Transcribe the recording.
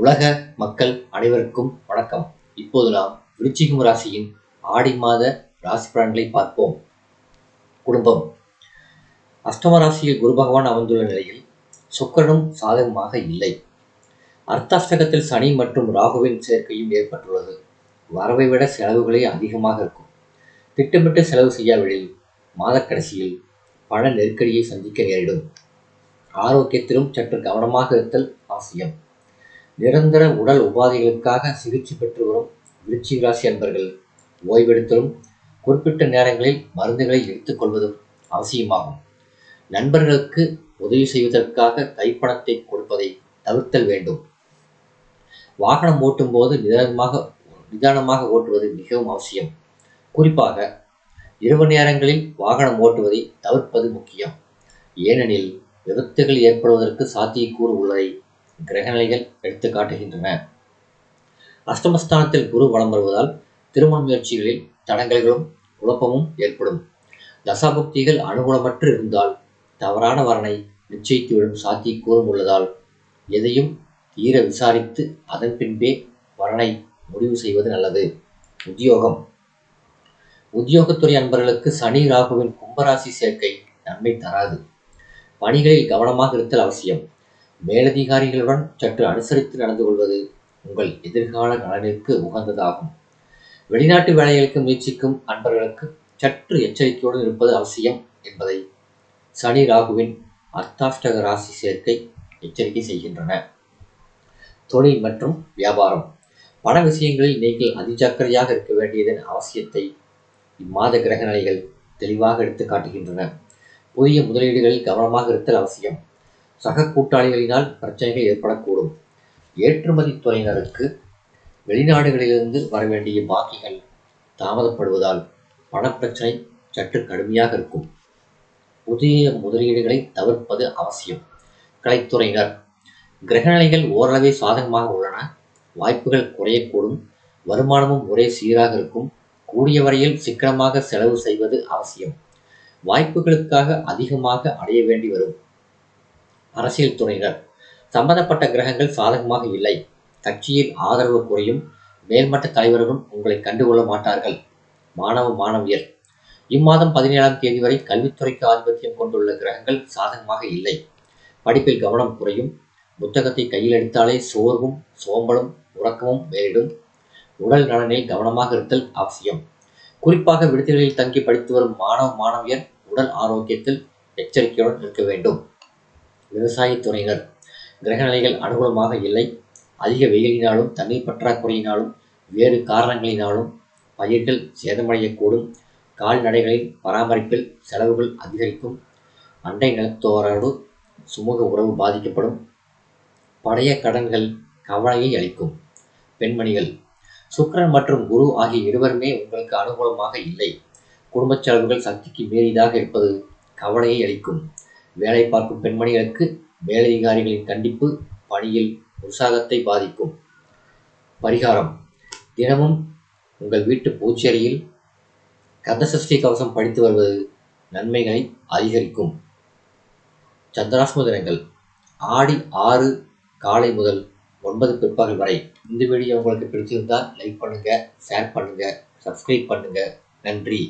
உலக மக்கள் அனைவருக்கும் வணக்கம். இப்போது நாம் விருச்சிகம் ராசியின் ஆடி மாத ராசி பலன்களை பார்ப்போம். குடும்பம். அஷ்டம ராசியில் குரு பகவான் அமர்ந்துள்ள நிலையில் சுக்கரனும் சாதகமாக இல்லை. அர்த்தாஷ்டகத்தில் சனி மற்றும் ராகுவின் சேர்க்கையும் ஏற்பட்டுள்ளது. வரவை விட செலவுகளே அதிகமாக இருக்கும். திட்டமிட்டு செலவு செய்யாவிடில் மாதக்கடைசியில் பண நெருக்கடியை சந்திக்க நேரிடும். ஆரோக்கியத்திலும் சற்று கவனமாக இருத்தல் அவசியம். நிரந்தர உடல் உபாதைகளுக்காக சிகிச்சை பெற்று வரும் விருச்சிக ராசி அன்பர்கள் ஓய்வெடுத்தலும் குறிப்பிட்ட நேரங்களில் மருந்துகளை எடுத்துக்கொள்வதும் அவசியமாகும். நண்பர்களுக்கு உதவி செய்வதற்காக கைப்பணத்தை கொடுப்பதை தவிர்த்தல் வேண்டும். வாகனம் ஓட்டும் போது நிதானமாக நிதானமாக ஓட்டுவது மிகவும் அவசியம். குறிப்பாக இரவு நேரங்களில் வாகனம் ஓட்டுவதை தவிர்ப்பது முக்கியம். ஏனெனில் விபத்துகள் ஏற்படுவதற்கு சாத்தியக்கூறு உள்ளதை கிரகநிலைகள் எடுத்து காட்டுகின்றன. அஷ்டமஸ்தானத்தில் குரு வளம் வருவதால் திருமண முயற்சிகளில் தடங்கல்களும் குழப்பமும் ஏற்படும். தசாபக்திகள் அனுகூலமற்று இருந்தால் தவறான வரனை நிச்சயித்துவிடும் சாத்தியக்கூறும் உள்ளதால் எதையும் தீர விசாரித்து அதன் பின்பே வரனை முடிவு செய்வது நல்லது. உத்தியோகம். உத்தியோகத்துறை அன்பர்களுக்கு சனி ராகுவின் கும்பராசி சேர்க்கை நன்மை தராது. பணிகளில் கவனமாக இருத்தல் அவசியம். மேலதிகாரிகளுடன் சற்று அனுசரித்து நடந்து கொள்வது உங்கள் எதிர்கால நலனிற்கு உகந்ததாகும். வெளிநாட்டு வேலைகளுக்கு முயற்சிக்கும் அன்பர்களுக்கு சற்று எச்சரிக்கையுடன் இருப்பது அவசியம் என்பதை சனி ராகுவின் அர்த்தாஷ்டக ராசி சேர்க்கை எச்சரிக்கை செய்கின்றன. தொழில் மற்றும் வியாபாரம். பண விஷயங்களில் நீங்கள் அதிஜாக்கிரதையாக இருக்க வேண்டியதன் அவசியத்தை இம்மாத கிரக நிலைகள் தெளிவாக எடுத்து காட்டுகின்றன. புதிய முதலீடுகளில் கவனமாக இருத்தல் அவசியம். சக கூட்டாளிகளினால் பிரச்சனைகள் ஏற்படக்கூடும். ஏற்றுமதி துறையினருக்கு வெளிநாடுகளிலிருந்து வர வேண்டிய பாக்கிகள் தாமதப்படுவதால் பணப்பிரச்சனை சற்று கடுமையாக இருக்கும். புதிய முதலீடுகளை தவிர்ப்பது அவசியம். கலைத்துறையினர் கிரகநிலைகள் ஓரளவே சாதகமாக உள்ளன. வாய்ப்புகள் குறையக்கூடும். வருமானமும் ஒரே சீராக இருக்கும். கூடிய வரையில் சிக்கனமாக செலவு செய்வது அவசியம். வாய்ப்புகளுக்காக அதிகமாக அடைய வேண்டி வரும். அரசியல் துறையினர். சம்பந்தப்பட்ட கிரகங்கள் சாதகமாக இல்லை. கட்சியின் ஆதரவு குறையும் மேல்மட்ட தலைவர்களும் உங்களை கண்டுகொள்ள மாட்டார்கள். மாணவ மாணவியர். இம்மாதம் பதினேழாம் தேதி வரை கல்வித்துறைக்கு ஆதிபத்தியம் கொண்டுள்ள கிரகங்கள் சாதகமாக இல்லை. படிப்பில் கவனம் குறையும். புத்தகத்தை கையில் எடுத்தாலே சோர்வும் சோம்பலும் உறக்கமும் மேலிடும் உடல் நலனில் கவனமாக இருத்தல் அவசியம். குறிப்பாக விடுதிகளில் தங்கி படித்து வரும் மாணவ மாணவியர் உடல் ஆரோக்கியத்தில் எச்சரிக்கையுடன் இருக்க வேண்டும். விவசாயத்துறையினர். கிரகநிலைகள் அனுகூலமாக இல்லை. அதிக வெயிலினாலும் தண்ணீர் பற்றாக்குறையினாலும் வேறு காரணங்களினாலும் பயிர்கள் சேதமடையக்கூடும். கால்நடைகளின் பராமரிப்பில் செலவுகள் அதிகரிக்கும். அண்டை நிலத்தோரோடு சுமூக உறவு பாதிக்கப்படும். பழைய கடன்கள் கவலையை அளிக்கும். பெண்மணிகள் சுக்கரன் மற்றும் குரு ஆகிய இருவருமே உங்களுக்கு அனுகூலமாக இல்லை. குடும்பச் செலவுகள் சக்திக்கு மீறியதாக இருப்பது கவலையை அளிக்கும். வேலை பார்க்கும் பெண்மணிகளுக்கு மேலதிகாரிகளின் கண்டிப்பு பணியில் உற்சாகத்தை பாதிக்கும். பரிகாரம். தினமும் உங்கள் வீட்டு பூச்செறியில் கந்தசஷ்டி கவசம் படித்து வருவது நன்மைகளை அதிகரிக்கும். சந்திராஷ்ம தினங்கள் ஆடி ஆறு காலை முதல் ஒன்பது பிற்பகல் வரை. இந்த வீடியோ உங்களுக்கு பிடிச்சிருந்தால் லைக் பண்ணுங்கள் ஷேர் பண்ணுங்கள் சப்ஸ்கிரைப் பண்ணுங்கள் நன்றி.